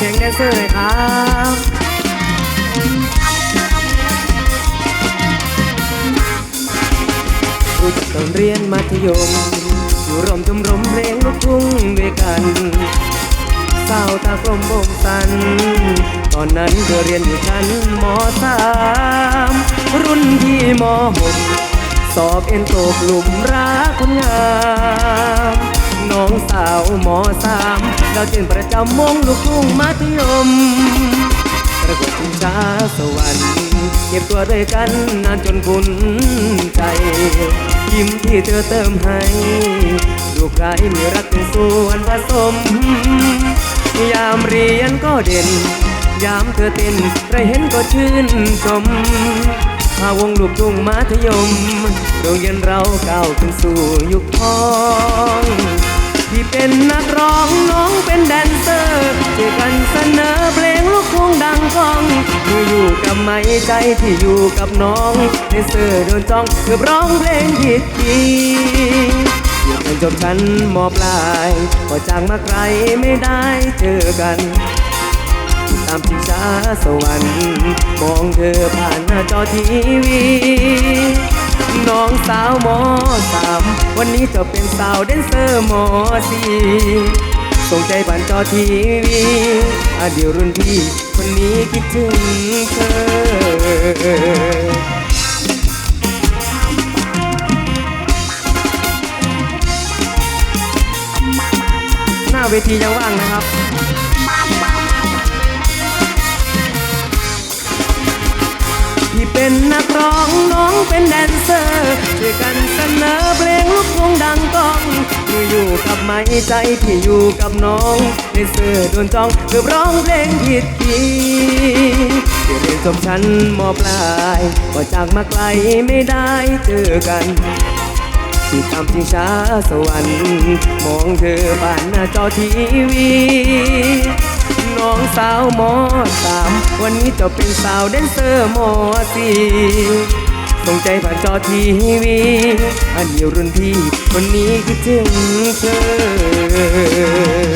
เพลงแดนเซอร์หน่อยครับรู้จักตอนเรียนมัธยม อยู่รวมชมรมเพลงลูกทุ่งด้วยกันเสาตากลมบ่มสัน ตอนนั้นเธอเรียนอยู่ชั้นมสามรุ่นพี่มหกสอบเอ็นตกหลุมรักคนงาม น้องสาวมสาม เราเจนประจำมงลูกทุ่งมัธยม ประกวดชิงช้าสวรรค์เก็บตัวด้วยกันนานจนคุ้นใจ ยิ้มที่เธอเติมให้ ดูใครมีรักเป็นส่วนผสม ยามเรียนก็เด่น ยามเธอเต้นใครเห็นก็ชื่นชมพาวงลูกทุ่งมัธยมโรงเรียนเราก้าวขึ้นสู่ยุคทอง ที่เป็นนักร้อง เป็นแดนเซอร์ช่วยกันเสนอเพลงลูกทุ่งดังก้องมืออยู่กับไม่ใจที่อยู่กับน้องแดนเซอร์โดนจ้องเกือบร้องเพลงผิดคีย์อยู่จนจบชั้นมปลายก็จางมาไกลไม่ได้เจอกันตามชิงช้าสวรรค์มองเธอผ่านหน้าจอทีวีน้องสาวมสามวันนี้จะเป็นสาวแดนเซอร์มสี่ ส่งใจบันจอทีวีอดีตรุ่นพี่คนนี้คิดถึงเธอหน้าเวทียังว่างนะครับ ไม้ใจที่อยู่กับน้องแดนเซอร์โดนจ้องเกือบร้องเพลงผิดคีย์ที่เรียนจบชั้นมปลายก็จากมาไกลไม่ได้เจอกันที่ตามชิงช้าสวรรค์มองเธอผ่านหน้าจอทีวีน้องสาวมสามวันนี้จะเป็นสาวแดนเซอร์มสี่ ส่งใจผ่านจอทีวีอันเดียวรุ่นพี่คนนี้คิดถึงเธอ